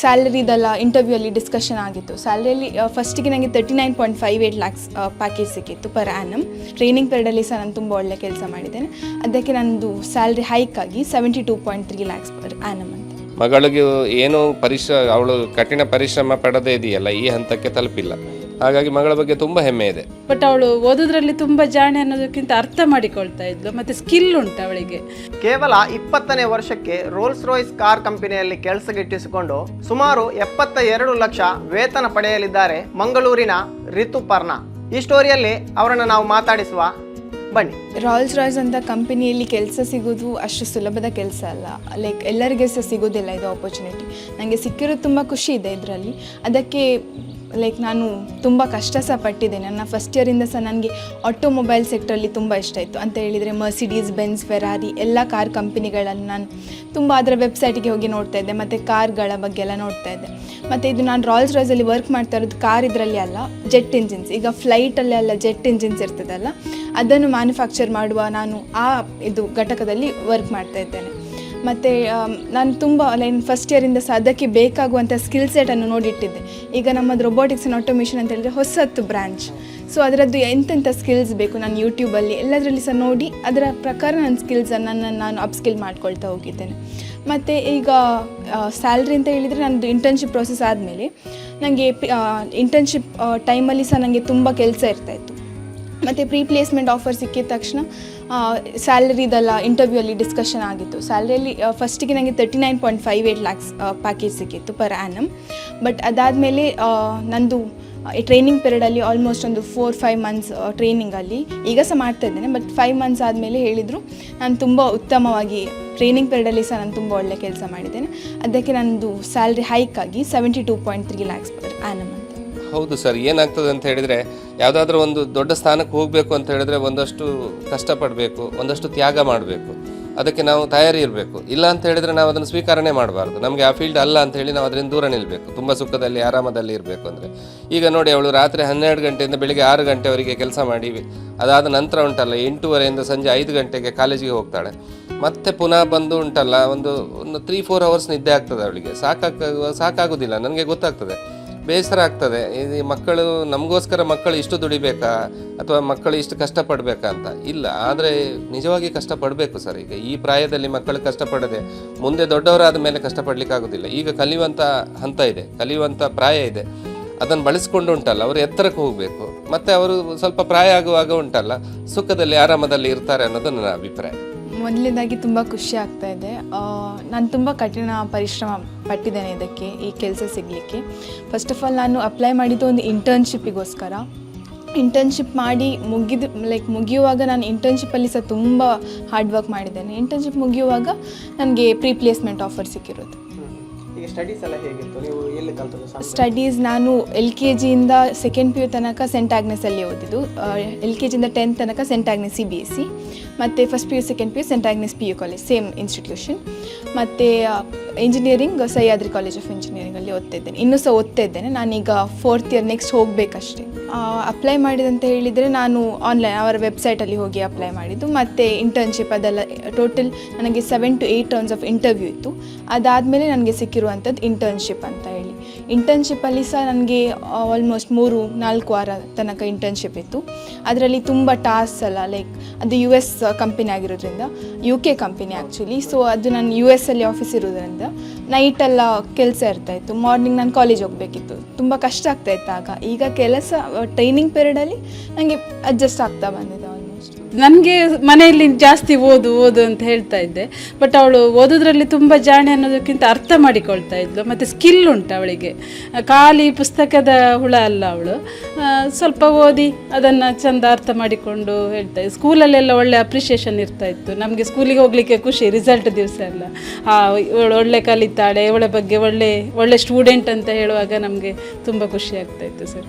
ಸ್ಯಾಲರಿದೆಲ್ಲ interview ಅಲ್ಲಿ discussion ಆಗಿತ್ತು. ಸ್ಯಾಲರಿಯಲ್ಲಿ ಫಸ್ಟಿಗೆ ನನಗೆ thirty nine point five eight lakhs package ಸಿಕ್ಕಿತ್ತು ಪರ್ ಆ್ಯನಮ್ ಟ್ರೈನಿಂಗ್ ಪೀರಿಯಡಲ್ಲಿ ಸಹ ನಾನು ತುಂಬ ಒಳ್ಳೆ ಕೆಲಸ ಮಾಡಿದ್ದೇನೆ. ಅದಕ್ಕೆ ನನ್ನದು ಸ್ಯಾಲ್ರಿ ಹೈಕ್ ಆಗಿ seventy two point three lakhs per annum ಅಂತ. ಮಗಳಿಗೆ ಏನು ಪರಿಶ್ರಮ, ಅವಳು ಕಠಿಣ ಪರಿಶ್ರಮ ಪಡದೇ ಇದೆಯಲ್ಲ, ಈ ಹಂತಕ್ಕೆ ತಲುಪಿಲ್ಲ. ಹಾಗಾಗಿ ಮಗಳ ಬಗ್ಗೆ ತುಂಬ ಹೆಮ್ಮೆ ಇದೆ. ಬಟ್ ಅವಳು ಓದೋದ್ರಲ್ಲಿ ತುಂಬ ಜಾಣೆ ಅನ್ನೋದಕ್ಕಿಂತ ಅರ್ಥ ಮಾಡಿಕೊಳ್ತಾ ಇದ್ಲು ಮತ್ತೆ ಸ್ಕಿಲ್ ಉಂಟು ಅವಳಿಗೆ. ಕೇವಲ ಇಪ್ಪತ್ತನೇ ವರ್ಷಕ್ಕೆ ರೋಲ್ಸ್ ರಾಯ್ಸ್ ಕಾರ್ ಕಂಪನಿಯಲ್ಲಿ ಕೆಲಸಗಿಟ್ಟಿಸಿಕೊಂಡು ಸುಮಾರು ಎಪ್ಪತ್ತ ಎರಡು ಲಕ್ಷ ವೇತನ ಪಡೆಯಲಿದ್ದಾರೆ ಮಂಗಳೂರಿನ ರಿತುಪರ್ಣ ಈ ಸ್ಟೋರಿಯಲ್ಲಿ ಅವರನ್ನು ನಾವು ಮಾತಾಡಿಸುವ. ಬನ್ನಿ. ರಾಯಲ್ಸ್ ರಾಯ್ಸ್ ಅಂತ ಕಂಪನಿಯಲ್ಲಿ ಕೆಲಸ ಸಿಗೋದು ಅಷ್ಟು ಸುಲಭದ ಕೆಲಸ ಅಲ್ಲ. ಲೈಕ್ ಎಲ್ಲರಿಗೆ ಸಹ ಸಿಗೋದಿಲ್ಲ ಇದು ಆಪರ್ಚುನಿಟಿ ನನಗೆ ಸಿಕ್ಕಿರೋದು ತುಂಬ ಖುಷಿ ಇದೆ ಇದರಲ್ಲಿ. ಅದಕ್ಕೆ ಲೈಕ್ ನಾನು ತುಂಬ ಕಷ್ಟ ಸಹ ಪಟ್ಟಿದ್ದೇನೆ. ನನ್ನ ಫಸ್ಟ್ ಇಯರಿಂದ ಸಹ ನನಗೆ ಆಟೋಮೊಬೈಲ್ ಸೆಕ್ಟ್ರಲ್ಲಿ ತುಂಬ ಇಷ್ಟ ಇತ್ತು. ಅಂತ ಹೇಳಿದರೆ ಮರ್ಸಿಡೀಸ್ ಬೆನ್ಸ್ ಫೆರಾರಿ ಎಲ್ಲ ಕಾರ್ ಕಂಪನಿಗಳನ್ನು ನಾನು ತುಂಬ ಅದರ ವೆಬ್ಸೈಟಿಗೆ ಹೋಗಿ ನೋಡ್ತಾ ಇದ್ದೆ. ಮತ್ತು ಕಾರ್ಗಳ ಬಗ್ಗೆ ಎಲ್ಲ ನೋಡ್ತಾ ಇದ್ದೆ. ಮತ್ತು ಇದು ನಾನು ರಾಯಲ್ಸ್ ರಾಯ್ಸಲ್ಲಿ ವರ್ಕ್ ಮಾಡ್ತಾ ಇರೋದು ಕಾರ್ ಇದರಲ್ಲಿ ಅಲ್ಲ ಜೆಟ್ ಇಂಜಿನ್ಸ್ ಈಗ ಫ್ಲೈಟಲ್ಲಿ ಅಲ್ಲ ಜೆಟ್ ಇಂಜಿನ್ಸ್ ಇರ್ತದಲ್ಲ, ಅದನ್ನು ಮ್ಯಾನುಫ್ಯಾಕ್ಚರ್ ಮಾಡುವ ನಾನು ಆ ಇದು ಘಟಕದಲ್ಲಿ ವರ್ಕ್ ಮಾಡ್ತಾ ಇದ್ದೇನೆ. ಮತ್ತು ನಾನು ತುಂಬ ಲೈನ್ ಫಸ್ಟ್ ಇಯರಿಂದ ಸಹ ಅದಕ್ಕೆ ಬೇಕಾಗುವಂಥ ಸ್ಕಿಲ್ ಸೆಟನ್ನು ನೋಡಿಟ್ಟಿದ್ದೆ. ಈಗ ನಮ್ಮದು ರೊಬೋಟಿಕ್ಸ್ ಆ್ಯಂಡ್ ಆಟೋಮೇಷನ್ ಅಂತ ಹೇಳಿದ್ರೆ ಹೊಸತ್ತು ಬ್ರ್ಯಾಂಚ್ ಸೊ ಅದರದ್ದು ಎಂತೆಂಥ ಸ್ಕಿಲ್ಸ್ ಬೇಕು ನಾನು ಯೂಟ್ಯೂಬಲ್ಲಿ ಎಲ್ಲದರಲ್ಲಿ ಸಹ ನೋಡಿ, ಅದರ ಪ್ರಕಾರ ನನ್ನ ಸ್ಕಿಲ್ಸನ್ನು ನನ್ನ ನಾನು ಅಪ್ಸ್ಕಿಲ್ ಮಾಡ್ಕೊಳ್ತಾ ಹೋಗಿದ್ದೇನೆ. ಮತ್ತು ಈಗ ಸ್ಯಾಲ್ರಿ ಅಂತ ಹೇಳಿದರೆ ನನ್ನದು ಇಂಟರ್ನ್ಶಿಪ್ ಪ್ರೊಸೆಸ್ ಆದಮೇಲೆ ನನಗೆ ಇಂಟರ್ನ್ಶಿಪ್ ಟೈಮಲ್ಲಿ ಸಹ ನನಗೆ ತುಂಬ ಕೆಲಸ ಇರ್ತಾಯಿತ್ತು ಮತ್ತು ಪ್ರೀ ಪ್ಲೇಸ್ಮೆಂಟ್ ಆಫರ್ ಸಿಕ್ಕಿದ ತಕ್ಷಣ ಸ್ಯಾಲರಿದೆಲ್ಲ ಇಂಟರ್ವ್ಯೂ ಡಿಸ್ಕಷನ್ ಆಗಿತ್ತು. ಸ್ಯಾಲರಿಯಲ್ಲಿ ಫಸ್ಟಿಗೆ ನನಗೆ thirty nine point five eight lakhs package ಸಿಕ್ಕಿತ್ತು ಪರ್ ಆ್ಯನಮ್ ಬಟ್ ಅದಾದಮೇಲೆ ನಂದು ಟ್ರೈನಿಂಗ್ ಪೀರಿಯಡಲ್ಲಿ ಆಲ್ಮೋಸ್ಟ್ ಒಂದು ಫೋರ್ ಫೈವ್ ಮಂತ್ಸ್ ಟ್ರೈನಿಂಗಲ್ಲಿ ಈಗ ಸಹ ಮಾಡ್ತಾ ಇದ್ದೇನೆ ಬಟ್ ಫೈವ್ ಮಂತ್ಸ್ ಆದಮೇಲೆ ಹೇಳಿದರು, ನಾನು ತುಂಬ ಉತ್ತಮವಾಗಿ ಟ್ರೈನಿಂಗ್ ಪೀರಿಯಡಲ್ಲಿ ಸಹ ನಾನು ತುಂಬ ಒಳ್ಳೆಯ ಕೆಲಸ ಮಾಡಿದ್ದೇನೆ. ಅದಕ್ಕೆ ನನ್ನದು ಸ್ಯಾಲ್ರಿ ಹೈಕ್ ಆಗಿ seventy two point three lakhs per annum ಹೌದು ಸರ್, ಏನಾಗ್ತದೆ ಅಂತ ಹೇಳಿದರೆ ಯಾವುದಾದ್ರೂ ಒಂದು ದೊಡ್ಡ ಸ್ಥಾನಕ್ಕೆ ಹೋಗಬೇಕು ಅಂತ ಹೇಳಿದ್ರೆ ಒಂದಷ್ಟು ಕಷ್ಟಪಡಬೇಕು, ಒಂದಷ್ಟು ತ್ಯಾಗ ಮಾಡಬೇಕು. ಅದಕ್ಕೆ ನಾವು ತಯಾರಿ ಇರಬೇಕು. ಇಲ್ಲ ಅಂತ ಹೇಳಿದರೆ ನಾವು ಅದನ್ನು ಸ್ವೀಕರಣೆ ಮಾಡಬಾರ್ದು. ನಮಗೆ ಆ ಫೀಲ್ಡ್ ಅಲ್ಲ ಅಂತ ಹೇಳಿ ನಾವು ಅದರಿಂದ ದೂರ ನಿಲ್ಲಬೇಕು ತುಂಬ ಸುಖದಲ್ಲಿ, ಆರಾಮದಲ್ಲಿ ಇರಬೇಕು ಅಂದರೆ. ಈಗ ನೋಡಿ ಅವಳು ರಾತ್ರಿ ಹನ್ನೆರಡು ಗಂಟೆಯಿಂದ ಬೆಳಿಗ್ಗೆ ಆರು ಗಂಟೆವರೆಗೆ ಕೆಲಸ ಮಾಡಿ ಅದಾದ ನಂತರ ಉಂಟಲ್ಲ, ಎಂಟೂವರೆಯಿಂದ ಸಂಜೆ ಐದು ಗಂಟೆಗೆ ಕಾಲೇಜಿಗೆ ಹೋಗ್ತಾಳೆ. ಮತ್ತೆ ಪುನಃ ಬಂದು ಉಂಟಲ್ಲ, ಒಂದು ಒಂದು ತ್ರೀ ಫೋರ್ ಅವರ್ಸ್ ನಿದ್ದೆ ಆಗ್ತದೆ ಅವಳಿಗೆ. ಸಾಕಾಗ ಸಾಕಾಗೋದಿಲ್ಲ. ನನಗೆ ಗೊತ್ತಾಗ್ತದೆ. ಬೇಸರ ಆಗ್ತದೆ. ಈ ಮಕ್ಕಳು, ನಮಗೋಸ್ಕರ ಮಕ್ಕಳು ಇಷ್ಟು ದುಡಿಬೇಕಾ? ಅಥವಾ ಮಕ್ಕಳು ಇಷ್ಟು ಕಷ್ಟಪಡಬೇಕಾ ಅಂತ? ಇಲ್ಲ. ಆದರೆ ನಿಜವಾಗಿ ಕಷ್ಟಪಡಬೇಕು ಸರ್. ಈಗ ಈ ಪ್ರಾಯದಲ್ಲಿ ಮಕ್ಕಳು ಕಷ್ಟಪಡದೆ ಮುಂದೆ ದೊಡ್ಡವರಾದ ಮೇಲೆ ಕಷ್ಟಪಡಲಿಕ್ಕಾಗೋದಿಲ್ಲ. ಈಗ ಕಲಿಯುವಂಥ ಹಂತ ಇದೆ. ಕಲಿಯುವಂಥ ಪ್ರಾಯ ಇದೆ. ಅದನ್ನು ಬಳಸ್ಕೊಂಡು ಉಂಟಲ್ಲ. ಅವರು ಎತ್ತರಕ್ಕೆ ಹೋಗಬೇಕು. ಮತ್ತು ಅವರು ಸ್ವಲ್ಪ ಪ್ರಾಯ ಆಗುವಾಗ ಉಂಟಲ್ಲ. ಸುಖದಲ್ಲಿ, ಆರಾಮದಲ್ಲಿ ಇರ್ತಾರೆ ಅನ್ನೋದು ನನ್ನ ಅಭಿಪ್ರಾಯ. ಮೊದಲನೇದಾಗಿ ತುಂಬ ಖುಷಿ ಆಗ್ತಾ ಇದೆ. ನಾನು ತುಂಬ ಕಠಿಣ ಪರಿಶ್ರಮ ಪಟ್ಟಿದ್ದೇನೆ ಇದಕ್ಕೆ, ಈ ಕೆಲಸ ಸಿಗಲಿಕ್ಕೆ. ಫಸ್ಟ್ ಆಫ್ ಆಲ್ ನಾನು ಅಪ್ಲೈ ಮಾಡಿದ್ದು ಒಂದು ಇಂಟರ್ನ್ಶಿಪ್ಪಿಗೋಸ್ಕರ ಇಂಟರ್ನ್ಶಿಪ್ ಮಾಡಿ ಮುಗಿದು ಲೈಕ್ ಮುಗಿಯುವಾಗ ನಾನು ಇಂಟರ್ನ್ಶಿಪ್ಪಲ್ಲಿ ಸಹ ತುಂಬ ಹಾರ್ಡ್ ವರ್ಕ್ ಮಾಡಿದ್ದೇನೆ. ಇಂಟರ್ನ್ಶಿಪ್ ಮುಗಿಯುವಾಗ ನನಗೆ ಪ್ರೀ ಪ್ಲೇಸ್ಮೆಂಟ್ ಆಫರ್ ಸಿಕ್ಕಿರೋದು. ಸ್ಟಡೀಸ್ ಸ್ಟಡೀಸ್ ನಾನು ಎಲ್ ಕೆ ಜಿಯಿಂದ ಸೆಕೆಂಡ್ ಪಿ ಯು ತನಕ ಸೆಂಟ್ ಆಗ್ನೆಸಲ್ಲಿ ಓದಿದ್ದು. ಎಲ್ ಕೆ ಜಿಯಿಂದ ಟೆಂತ್ ತನಕ Saint Agnes C B S C ಮತ್ತು first P U second P U Saint Agnes P U college same institution ಮತ್ತು ಇಂಜಿನಿಯರಿಂಗ್ ಸಹ್ಯಾದ್ರಿ ಕಾಲೇಜ್ ಆಫ್ ಇಂಜಿನಿಯರಿಂಗಲ್ಲಿ ಓದ್ತಾ ಇದ್ದೇನೆ. ಇನ್ನೂ ಸಹ ಓದ್ತಾ ಇದ್ದೇನೆ. ನಾನೀಗ ಫೋರ್ತ್ ಇಯರ್ ನೆಕ್ಸ್ಟ್ ಹೋಗಬೇಕಷ್ಟೇ. ಅಪ್ಲೈ ಮಾಡಿದಂತ ಹೇಳಿದರೆ ನಾನು ಆನ್ಲೈನ್ ಅವರ ವೆಬ್ಸೈಟಲ್ಲಿ ಹೋಗಿ ಅಪ್ಲೈ ಮಾಡಿದ್ದು. ಮತ್ತು ಇಂಟರ್ನ್ಶಿಪ್ ಅದೆಲ್ಲ ಟೋಟಲ್ ನನಗೆ seven to eight rounds of interview ಇತ್ತು. ಅದಾದಮೇಲೆ ನನಗೆ ಸಿಕ್ಕಿರುವಂಥದ್ದು ಇಂಟರ್ನ್ಶಿಪ್ ಅಂತ ಹೇಳಿ. ಇಂಟರ್ನ್ಶಿಪ್ಪಲ್ಲಿ ಸಹ ನನಗೆ ಆಲ್ಮೋಸ್ಟ್ ಮೂರು, ನಾಲ್ಕು ವಾರ ತನಕ ಇಂಟರ್ನ್ಶಿಪ್ ಇತ್ತು. ಅದರಲ್ಲಿ ತುಂಬ ಟಾಸ್ಕ್ ಅಲ್ಲ ಲೈಕ್ ಅದು ಯು ಎಸ್ ಕಂಪನಿ ಆಗಿರೋದ್ರಿಂದ U K company actually so ಅದು ನಾನು ಯು ಎಸ್ ಅಲ್ಲಿ ಆಫೀಸ್ ಇರೋದ್ರಿಂದ ನೈಟೆಲ್ಲ ಕೆಲಸ ಇರ್ತಾಯಿತ್ತು ಮಾರ್ನಿಂಗ್ ನಾನು ಕಾಲೇಜ್ ಹೋಗಬೇಕಿತ್ತು. ತುಂಬ ಕಷ್ಟ ಆಗ್ತಾಯಿತ್ತು ಆಗ. ಈಗ ಕೆಲಸ ಟ್ರೈನಿಂಗ್ ಪೀರಿಯಡಲ್ಲಿ ನನಗೆ ಅಡ್ಜಸ್ಟ್ ಆಗ್ತಾ ಬಂದಿದೆ. ನನಗೆ ಮನೆಯಲ್ಲಿ ಜಾಸ್ತಿ ಓದು ಓದು ಅಂತ ಹೇಳ್ತಾ ಇದ್ದೆ. ಬಟ್ ಅವಳು ಓದೋದ್ರಲ್ಲಿ ತುಂಬ ಜಾಣೆ ಅನ್ನೋದಕ್ಕಿಂತ ಅರ್ಥ ಮಾಡಿಕೊಳ್ತಾ ಇದ್ಲು. ಮತ್ತು ಸ್ಕಿಲ್ ಉಂಟು ಅವಳಿಗೆ. ಖಾಲಿ ಪುಸ್ತಕದ ಹುಳ ಅಲ್ಲ ಅವಳು. ಸ್ವಲ್ಪ ಓದಿ, ಅದನ್ನು ಚೆಂದ ಅರ್ಥ ಮಾಡಿಕೊಂಡು ಹೇಳ್ತಾ ಇದ್ದೆ ಸ್ಕೂಲಲ್ಲೆಲ್ಲ ಒಳ್ಳೆ ಅಪ್ರಿಷಿಯೇಷನ್ ಇರ್ತಾ ಇತ್ತು. ನಮಗೆ ಸ್ಕೂಲಿಗೆ ಹೋಗ್ಲಿಕ್ಕೆ ಖುಷಿ ರಿಸಲ್ಟ್ ದಿವಸ ಎಲ್ಲ ಇವಳು ಒಳ್ಳೆ ಕಲಿತಾಳೆ, ಇವಳ ಬಗ್ಗೆ ಒಳ್ಳೆ ಒಳ್ಳೆ ಸ್ಟೂಡೆಂಟ್ ಅಂತ ಹೇಳುವಾಗ ನಮಗೆ ತುಂಬ ಖುಷಿ ಆಗ್ತಾ ಇತ್ತು ಸರ್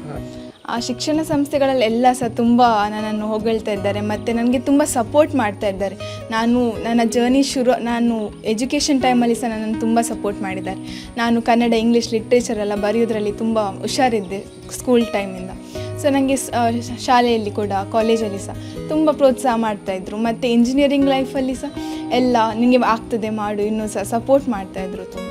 ಆ ಶಿಕ್ಷಣ ಸಂಸ್ಥೆಗಳಲ್ಲೆಲ್ಲ ಸಹ ತುಂಬ ನನ್ನನ್ನು ಹೊಗಳ್ತಾ ಇದ್ದಾರೆ. ಮತ್ತು ನನಗೆ ತುಂಬ ಸಪೋರ್ಟ್ ಮಾಡ್ತಾ ಇದ್ದಾರೆ. ನಾನು ನನ್ನ ಜರ್ನಿ ಶುರು, ನಾನು ಎಜುಕೇಷನ್ ಟೈಮಲ್ಲಿ ಸಹ ನನ್ನನ್ನು ತುಂಬ ಸಪೋರ್ಟ್ ಮಾಡಿದ್ದಾರೆ. ನಾನು ಕನ್ನಡ ಇಂಗ್ಲೀಷ್ ಲಿಟ್ರೇಚರ್ ಎಲ್ಲ ಬರೆಯೋದ್ರಲ್ಲಿ ತುಂಬ ಹುಷಾರಿದ್ದೆ ಸ್ಕೂಲ್ ಟೈಮಿಂದ ಸೊ ನನಗೆ ಶಾಲೆಯಲ್ಲಿ ಕೂಡ ಕಾಲೇಜಲ್ಲಿ ಸಹ ತುಂಬ ಪ್ರೋತ್ಸಾಹ ಮಾಡ್ತಾಯಿದ್ರು ಮತ್ತು ಇಂಜಿನಿಯರಿಂಗ್ ಲೈಫಲ್ಲಿ ಸಹ ಎಲ್ಲ ನಿಮಗೆ ಆಗ್ತದೆ ಮಾಡು, ಇನ್ನೂ ಸಹ ಸಪೋರ್ಟ್ ಮಾಡ್ತಾಯಿದ್ರು ತುಂಬ.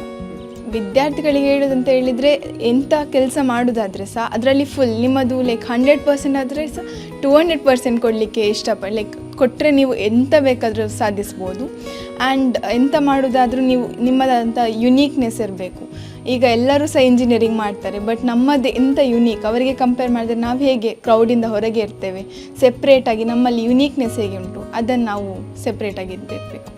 ವಿದ್ಯಾರ್ಥಿಗಳಿಗೆ ಹೇಳೋದಂತ ಹೇಳಿದರೆ ಎಂಥ ಕೆಲಸ ಮಾಡೋದಾದರೆ ಸಹ ಅದರಲ್ಲಿ ಫುಲ್ ನಿಮ್ಮದು ಲೈಕ್ ಹಂಡ್ರೆಡ್ ಪರ್ಸೆಂಟ್ ಆದರೆ ಸಹ ಟೂ ಹಂಡ್ರೆಡ್ ಪರ್ಸೆಂಟ್ ಕೊಡಲಿಕ್ಕೆ ಇಷ್ಟಪ ಲೈಕ್ ಕೊಟ್ಟರೆ ನೀವು ಎಂತ ಬೇಕಾದರೂ ಸಾಧಿಸ್ಬೋದು. ಆ್ಯಂಡ್ ಎಂತ ಮಾಡೋದಾದರೂ ನೀವು ನಿಮ್ಮದಾದಂಥ ಯುನೀಕ್ನೆಸ್ ಇರಬೇಕು. ಈಗ ಎಲ್ಲರೂ ಸಹ ಇಂಜಿನಿಯರಿಂಗ್ ಮಾಡ್ತಾರೆ ಬಟ್ ನಮ್ಮದು ಎಂಥ ಯುನೀಕ್ ಅವರಿಗೆ ಕಂಪೇರ್ ಮಾಡಿದ್ರೆ ನಾವು ಹೇಗೆ ಕ್ರೌಡಿಂದ ಹೊರಗೆ ಇರ್ತೇವೆ? ಸೆಪ್ರೇಟಾಗಿ ನಮ್ಮಲ್ಲಿ ಯುನೀಕ್ನೆಸ್ ಹೇಗೆ ಉಂಟು? ಅದನ್ನು ನಾವು ಸೆಪ್ರೇಟಾಗಿ ಇರಬೇಕು.